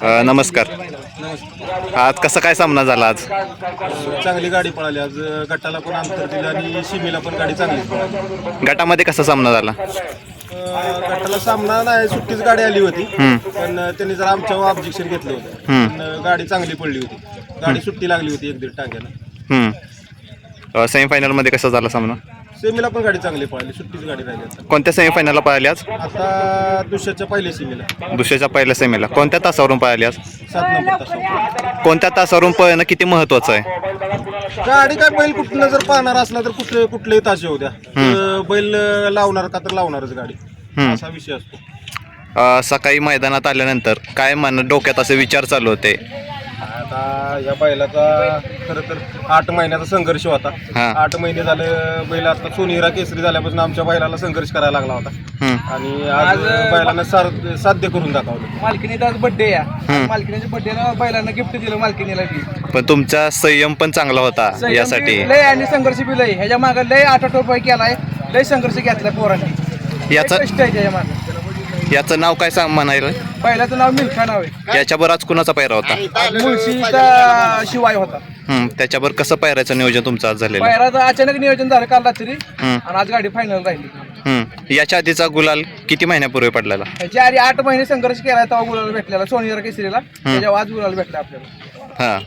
अ, नमस्कार. आज कसा काय सामना झाला आज? चांगली गाडी पळाली. आज गटाला पण अंतर दिलं आणि शिमीला पण गाडी चांगली पळाली. गटामध्ये कसा सामना झाला? अं, गटाला सामना नाही सुट्टीच गाडी आली होती. पण त्यांनी जरा आमच्यावर ऑब्जेक्शन घेतलं होतं. हम्म. पण गाडी चांगली पडली होती. गाडी सुट्टी लागली होती एक दीड टांग्याला हम्म. अ, सेमीफायनलमध्ये कसा झाला सामना? सेमीला पण गाडी चांगली पळाली सुट्टीच गाडी राहिली आता. कोणत्या सेमीफायनलला पळाली आज? आता दुसऱ्याच्या पहिल्या सीमेला. दुसऱ्याच्या पहिल्या सेमीला. कोणत्या तासावरून पळाली आज? सात नंबर तास कोणत्या तासावरून पळणं किती महत्वाचं आहे? गाडी काय बैल कुठलं जर पाहणार असला तर कुठले कुठलेही तास येऊ द्या. तर बैल लावणार का तर लावणारच गाडी. हम्म. असा विषय असतो. अ, सकाळी मैदानात आल्यानंतर काय मन डोक्यात असे विचार चालू होते? आता या बैलाचा खरं तर आठ महिन्याचा संघर्ष होता. हा. आठ महिने झालं बैल आता सोनीरा केसरी झाल्यापासून आमच्या बैलाला संघर्ष करायला लागला होता. हम्म. आणि आज बैलानं सार- साध्य करून दाखवलं. मालकीनीचा आज बर्थडे या हम्म. मालकीनीच्या बर्थडेला बैलांना गिफ्ट दिलं मालकीनीला बी. पण तुमचा संयम पण चांगला होता संयम यासाठी. बी लय आणि संघर्ष बी लय. ह्याच्या मागे लय आठ आठ रुपये केलाय लय संघर्ष घेतलाय पोरांनी. याचं- कष्ट आहे त्याच्यामागे. याचं नाव काय सांग म्हणायला? पहिल्याचं नाव मिल्खा नाव आहे. याच्यावर आज कुणाचा पैरा होता? मुळशीचा शिवाय होता. हम्म. त्याच्यावर कसं पैरायचं नियोजन तुमचं आज झालेलं? पहिल्याचं अचानक नियोजन झालं काल रात्री. हम्म. आणि आज गाडी फायनल राहिली. हम्म. याच्या आधीचा गुलाल किती महिन्यापूर्वी पडलेला? आधी आठ महिने संघर्ष केलाय तेव्हा गुलाला भेटलेला सोनीरा केसरीला. त्याच्यावर आज गुलाला भेटला आपल्याला. हां.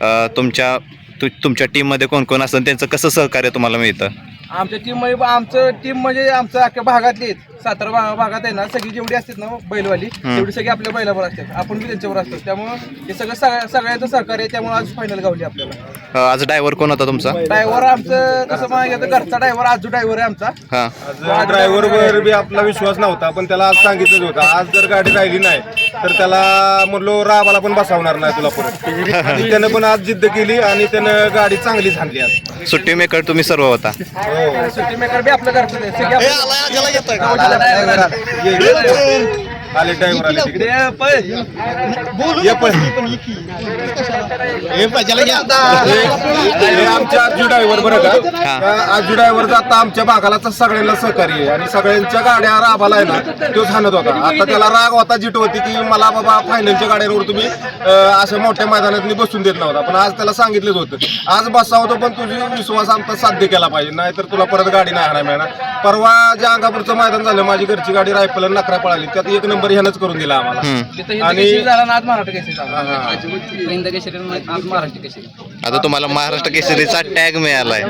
अ, तुमच्या तु तुमच्या टीममध्ये कोण कोण असेल त्यांचं कसं सहकार्य तुम्हाला मिळतं? आमच्या टीममध्ये आमचं टीम म्हणजे आमचं अख्ख्या भागातली सातारा भा- भागात आहे ना सगळी जेवढी असतात ना बैलवाली तेवढी सगळी आपल्या बैलावर असतात. आपण बी त्यांच्यावर असतो. त्यामुळं हे सगळं सगळ्या सगळ्यांचं सहकार्य आहे त्यामुळे आज फायनल गावली आपल्याला. आज ड्रायव्हर कोण होता तुमचा? ड्रायव्हर आमचं कसं माहिती घरचा ड्रायव्हर आजू ड्रायव्हर आहे आमचा. हां. आज ड्रायव्हरवर बी आपला विश्वास नव्हता पण त्याला आज सांगितलं होतं. आज जर गाडी राहिली नाही तर त्याला म्हणलो राबाला पण बसवणार नाही तुला परत आणि त्यानं पण आज जिद्द केली आणि त्यानं गाडी चांगली झाली आज. सुट्टी मेकर तुम्ही सर्व होता. हो. सुट्टी मेकर बी आपलं घरचं आहे. सगळे आपलं- आले ड्रायव्हर आले तिकडे. ते पळ. ये पण हे आमच्या आजू ड्रायव्हर बरं का? हा. आजू ड्रायव्हर आता आमच्या भागाला तर सगळ्यांना सहकार्य आहे. आणि सगळ्यांच्या गाड्या राबाला आहे ना तोच हाणत होता. आता त्याला राग होता जिट होती की मला बाबा फायनलच्या गाड्यांवर तुम्ही अशा मोठ्या मैदानात मी बसून देत नव्हता. पण आज त्याला सांगितलंच होतं. आज बसा होतो पण तुझी विश्वास आमचा साध्य केला पाहिजे. नाहीतर तुला परत गाडी नाही हाणायला मिळणार. परवा ज्या अंगापूरचं मैदान झालं माझी घरची गाडी रायफल आणि नकरा पळाली. त्यात एक नंबर ह्यानंच करून दिला आम्हाला. आणि- हा, हा. आता तुम्हाला महाराष्ट्र केसरीचा टॅग मिळालाय.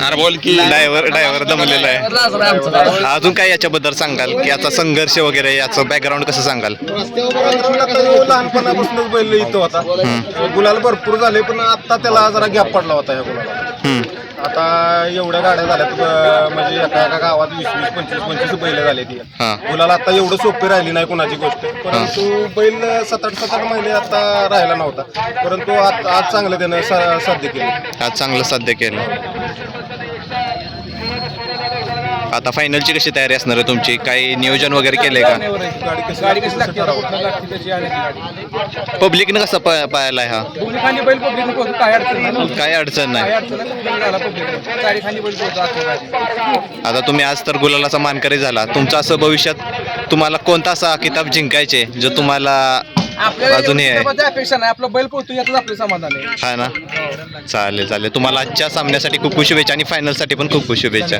अरे बोल की ड्रायव्हर ड्रायव्हर दमलेला आहे. अजून काय याच्याबद्दल सांगाल? की याचा संघर्ष वगैरे याचं बॅकग्राऊंड कसं सांगाल? लहानपणापासूनच बैल इथं होता. गुलाल भरपूर झाले पण आता त्याला जरा गॅप पडला होता या गुलाला. आता एवढ्या गाड्या झाल्यात अं, म्हणजे एका एका गावात वीस वीस पंचवीस पंचवीस बैल झाले ती. हा. गुलाल आता एवढं सोपी राहिली नाही कोणाची गोष्ट. परंतु बैल सात आठ सात आठ महिने आता राहिला नव्हता. परंतु आज आज चांगलं त्यानं सा- साध्य केलं. आज चांगलं साध्य केलं. आता फायनलची कशी तयारी असणार आहे तुमची? काही नियोजन वगैरे केलंय का? गाडी कशी गाडी कशी लागते? आता ठरवलं. कुठला लागते? त्याची आणि ती गाडी पब्लिकनं कसं प- पाहायलाय हा? बैल पब्लिक काय अडचण नाही ना. काही अडचण काय नाही. अडचण झाला बैल गाडी. आता तुम्ही आज तर गुलालाचा मानकरी झाला. तुमचं असं भविष्यात तुम्हाला कोणता असा किताब जिंकायचे जो तुम्हाला आपल्याला अजूनही आहे? एवढी अपेक्षा नाही. आपला बैल पोहोचतो यातच आपलं समाधान आहे. हा ना? चालेल चालेल. तुम्हाला आजच्या सामन्यासाठी खूप खूप शुभेच्छा आणि फायनलसाठी पण खूप खूप शुभेच्छा.